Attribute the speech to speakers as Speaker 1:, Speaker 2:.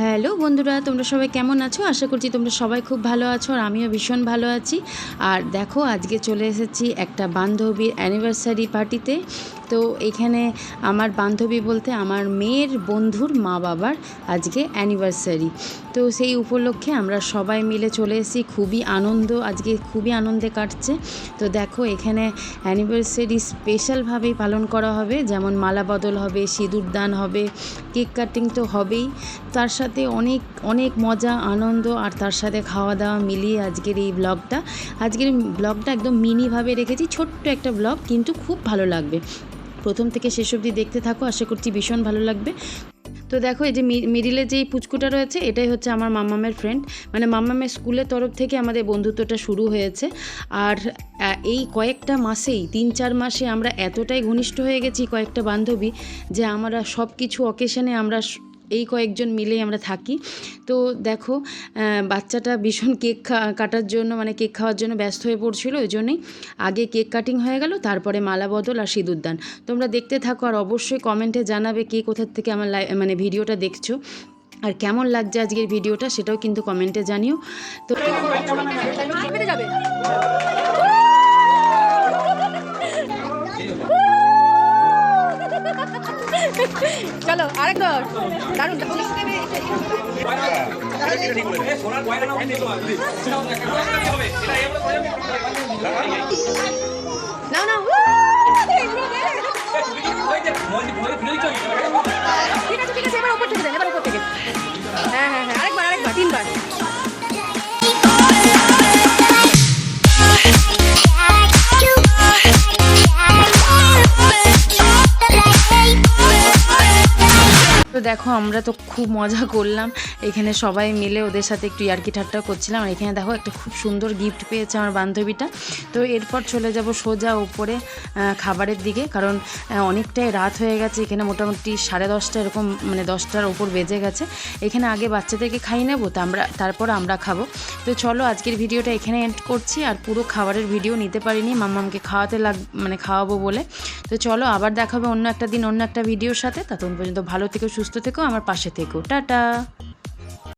Speaker 1: Hello বন্ধুরা, তোমরা সবাই কেমন আছো? আশা করছি তোমরা সবাই খুব ভালো আছো আর আমিও ভীষণ ভালো আছি। আর দেখো, আজকে চলে এসেছি একটা বান্ধবীর অ্যানিভার্সারি পার্টিতে তো এখানে আমার বান্ধবী বলতে আমার মেয়ের বন্ধুর মা বাবার আজকে অ্যানিভার্সারি তো সেই উপলক্ষে আমরা সবাই মিলে চলে এসেছি, খুবই আনন্দ, আজকে খুবই আনন্দে কাটছে। তো দেখো, এখানে অ্যানিভার্সারি স্পেশালভাবেই পালন করা হবে, যেমন মালা বদল হবে, সিঁদুর দান হবে, কেক কাটিং তো হবেই। তার সাথে অনেক অনেক মজা, আনন্দ, আর তার সাথে খাওয়া দাওয়া মিলিয়ে আজকের এই ব্লগটা। আজকের ব্লগটা একদম মিনিভাবে রেখেছি, ছোট্ট একটা ব্লগ, কিন্তু খুব ভালো লাগবে। প্রথম থেকে শেষ অবধি দেখতে থাকো, আশা করছি ভীষণ ভালো লাগবে। তো দেখো, এই যে মিডিলে যেই পুচকুটা রয়েছে, এটাই হচ্ছে আমার মাম্মামের ফ্রেন্ড মানে মাম্মামের স্কুলের তরফ থেকে আমাদের বন্ধুত্বটা শুরু হয়েছে। আর এই কয়েকটা মাসেই, তিন চার মাসে আমরা এতটাই ঘনিষ্ঠ হয়ে গেছি কয়েকটা বান্ধবী যে আমরা সব কিছু অকেশনে আমরা এই কয়েকজন মিলেই আমরা থাকি। তো দেখো বাচ্চাটা ভীষণ কেক কাটার জন্য মানে কেক খাওয়ার জন্য ব্যস্ত হয়ে পড়ছিল ওই জন্যই আগে কেক কাটিং হয়ে গেল তারপরে মালা বদল আর সিঁদুরদান তোমরা দেখতে থাকো আর অবশ্যই কমেন্টে জানাবে কে কোথার থেকে আমার লাই- মানে ভিডিওটা দেখছ। আর কেমন লাগছে আজকের ভিডিওটা সেটাও কিন্তু কমেন্টে জানিও। তো
Speaker 2: যাবে চলো আরেকবার দারুণ
Speaker 1: দারুণ দেখো, আমরা তো খুব মজা করলাম। এখানে সবাই মিলে ওদের সাথে একটু ইয়ার্কি ঠাট্টা করছিলাম। আর এখানে দেখো, একটা খুব সুন্দর গিফট পেয়েছে আমার বান্ধবীটা। তো এরপর চলে যাব সোজা উপরে খাবারের দিকে। কারণ অনেকটাই রাত হয়ে গেছে। এখানে মোটামুটি সাড়ে দশটা এরকম মানে দশটার ওপর বেজে গেছে। এখানে আগে বাচ্চাদেরকে খাই নেব, তা আমরা, তারপর আমরা খাব। তো চলো, আজকের ভিডিওটা এখানে এন্ড করছি। আর পুরো খাবারের ভিডিও নিতে পারিনি। মাম্মামকে খাওয়াতে লাগ মানে খাওয়াবো বলে। তো চলো, আবার দেখাবে অন্য একটা দিন, অন্য একটা ভিডিওর সাথে। ততক্ষণ পর্যন্ত ভালো থেকো, সুস্থ থেকো আমার পাশে থেকো। টাটা।